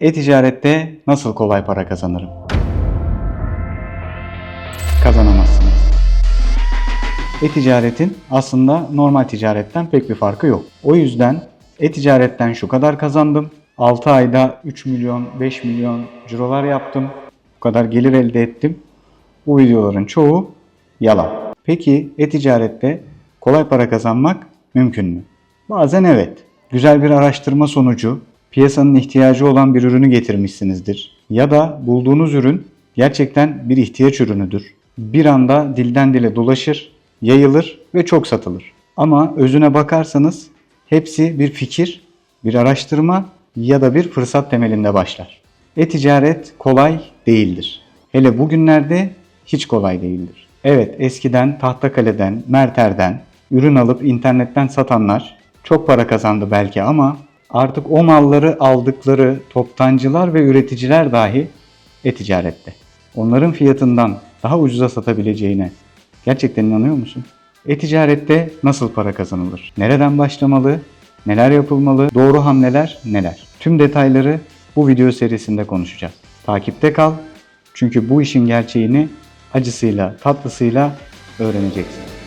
E-ticarette nasıl kolay para kazanırım? Kazanamazsınız. E-ticaretin aslında normal ticaretten pek bir farkı yok. O yüzden e-ticaretten şu kadar kazandım. 6 ayda 3 milyon, 5 milyon cirolar yaptım. Bu kadar gelir elde ettim. Bu videoların çoğu yalan. Peki e-ticarette kolay para kazanmak mümkün mü? Bazen evet. Güzel bir araştırma sonucu piyasanın ihtiyacı olan bir ürünü getirmişsinizdir. Ya da bulduğunuz ürün gerçekten bir ihtiyaç ürünüdür. Bir anda dilden dile dolaşır, yayılır ve çok satılır. Ama özüne bakarsanız hepsi bir fikir, bir araştırma ya da bir fırsat temelinde başlar. E-ticaret kolay değildir. Hele bugünlerde hiç kolay değildir. Evet eskiden Tahtakale'den, Merter'den ürün alıp internetten satanlar çok para kazandı belki ama artık o malları aldıkları toptancılar ve üreticiler dahi e-ticarette. Onların fiyatından daha ucuza satabileceğine gerçekten inanıyor musun? E-ticarette nasıl para kazanılır? Nereden başlamalı? Neler yapılmalı? Doğru hamleler neler? Tüm detayları bu video serisinde konuşacağız. Takipte kal. Çünkü bu işin gerçeğini acısıyla, tatlısıyla öğreneceksin.